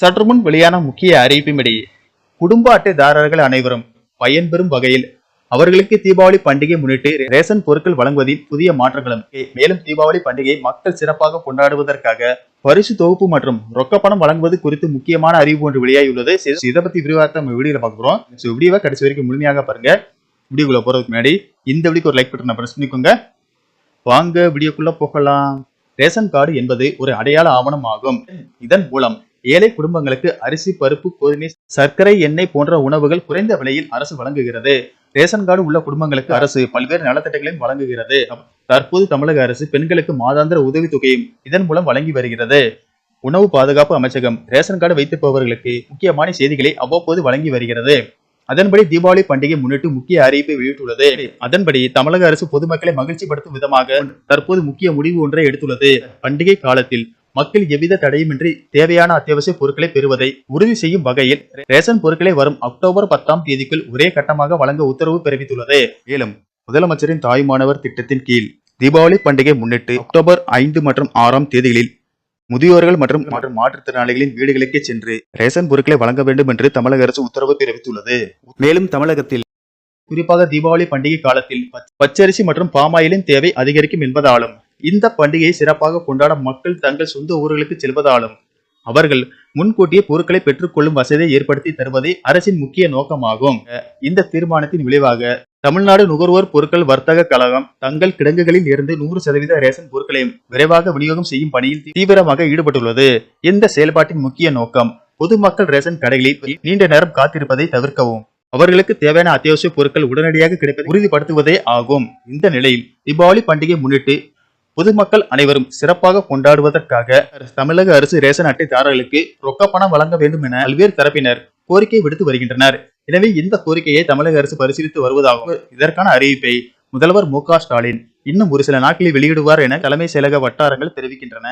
சற்று முன் வெளியான முக்கிய அறிவிப்பின்படி குடும்ப அட்டைதாரர்கள் அனைவரும் பயன்பெறும் வகையில் அவர்களுக்கு தீபாவளி பண்டிகை முன்னிட்டு ரேஷன் பொருட்கள் வழங்குவதில் புதிய மாற்றங்களும் மேலும் தீபாவளி பண்டிகையை மக்கள் சிறப்பாக கொண்டாடுவதற்காக பரிசு தொகுப்பு மற்றும் ரொக்க பணம் வழங்குவது குறித்து முக்கியமான அறிவு ஒன்று வெளியாகியுள்ளது. இதை பத்தி விரிவாக நம்ம வீடியோல பார்க்குறோம் ஸோ வீடியோவை கடைசி வரைக்கும் முழுமையாக பாருங்க. வீடியோக்குள்ள போறதுக்கு முன்னாடி இந்த வீடியோக்கு ஒரு லைக் பட்டன் பிரஸ் பண்ணிக்கோங்க. வாங்க வீடியோக்குள்ள போகலாம். ரேஷன் கார்டு என்பது ஒரு அடையாள ஆவணம் ஆகும் இதன் மூலம் ஏழை குடும்பங்களுக்கு அரிசி பருப்பு கோதுமை சர்க்கரை எண்ணெய் போன்ற உணவுகள் குறைந்த விலையில் அரசு வழங்குகிறது. ரேஷன் கார்டு உள்ள குடும்பங்களுக்கு அரசு பல்வேறு நலத்திட்டங்களையும் வழங்குகிறது. தற்போது தமிழக அரசு பெண்களுக்கு மாதாந்திர உதவித்தொகையும் இதன் மூலம் வழங்கி வருகிறது. உணவு பாதுகாப்பு அமைச்சகம் ரேஷன் கார்டு வைத்திருப்பவர்களுக்கு முக்கியமான செய்திகளை அவ்வப்போது வழங்கி வருகிறது. அதன்படி தீபாவளி பண்டிகை முன்னிட்டு முக்கிய அறிவிப்பை வெளியிட்டுள்ளது. அதன்படி தமிழக அரசு பொதுமக்களை மகிழ்ச்சிப்படுத்தும் விதமாக தற்போது முக்கிய முடிவு ஒன்றை எடுத்துள்ளது. பண்டிகை காலத்தில் மக்கள் எவ்வித தடையுமின்றி தேவையான அத்தியாவசிய பொருட்களை பெறுவதை உறுதி செய்யும் வகையில் ரேஷன் பொருட்களை வரும் அக்டோபர் பத்தாம் தேதிக்குள் ஒரே கட்டமாக வழங்க உத்தரவு பிறப்பித்துள்ளது. மேலும் முதலமைச்சரின் தாய்மானவர் திட்டத்தின் கீழ் தீபாவளி பண்டிகை முன்னிட்டு அக்டோபர் ஐந்து மற்றும் ஆறாம் தேதிகளில் முதியோர்கள் மற்றும் மற்றும் மாற்றுத்திறனாளிகளின் வீடுகளுக்கே சென்று ரேஷன் பொருட்களை வழங்க வேண்டும் என்று தமிழக அரசு உத்தரவு பிறப்பித்துள்ளது. மேலும் தமிழகத்தில் குறிப்பாக தீபாவளி பண்டிகை காலத்தில் பச்சரிசி மற்றும் பாமாயிலின் தேவை அதிகரிக்கும் என்பதாலும் இந்த பண்டிகையை சிறப்பாக கொண்டாட மக்கள் தங்கள் சொந்த ஊர்களுக்கு செல்வதாலும் அவர்கள் முன்கூட்டியே பொருட்களை பெற்றுக்கொள்ளும் வசதியை ஏற்படுத்தி தருவதே அரசின் முக்கிய நோக்கமாகும். இந்த தீர்மானத்தின் விளைவாக தமிழ்நாடு நுகர்வோர் பொருட்கள் வர்த்தக கழகம் தங்கள் கிடங்குகளில் இருந்து நூறு சதவீத ரேஷன் பொருட்களையும் விரைவாக விநியோகம் செய்யும் பணியில் தீவிரமாக ஈடுபட்டுள்ளது. இந்த செயல்பாட்டின் முக்கிய நோக்கம் பொதுமக்கள் ரேஷன் கடைகளில் நீண்ட நேரம் காத்திருப்பதை தவிர்க்கவும் அவர்களுக்கு தேவையான அத்தியாவசிய பொருட்கள் உடனடியாக கிடைப்பதை உறுதிப்படுத்துவதே ஆகும். இந்த நிலையில் தீபாவளி பண்டிகை முன்னிட்டு பொதுமக்கள் அனைவரும் சிறப்பாக கொண்டாடுவதற்காக தமிழக அரசு ரேஷன் அட்டைதாரர்களுக்கு ரொக்க பணம் வழங்க வேண்டும் என பல்வேறு தரப்பினர் கோரிக்கை விடுத்து வருகின்றனர். எனவே இந்த கோரிக்கையை தமிழக அரசு பரிசீலித்து வருவதாகவும் இதற்கான அறிவிப்பை முதல்வர் மு ஸ்டாலின் இன்னும் ஒரு சில நாட்களில் வெளியிடுவார் என தலைமை செயலக வட்டாரங்கள் தெரிவிக்கின்றன.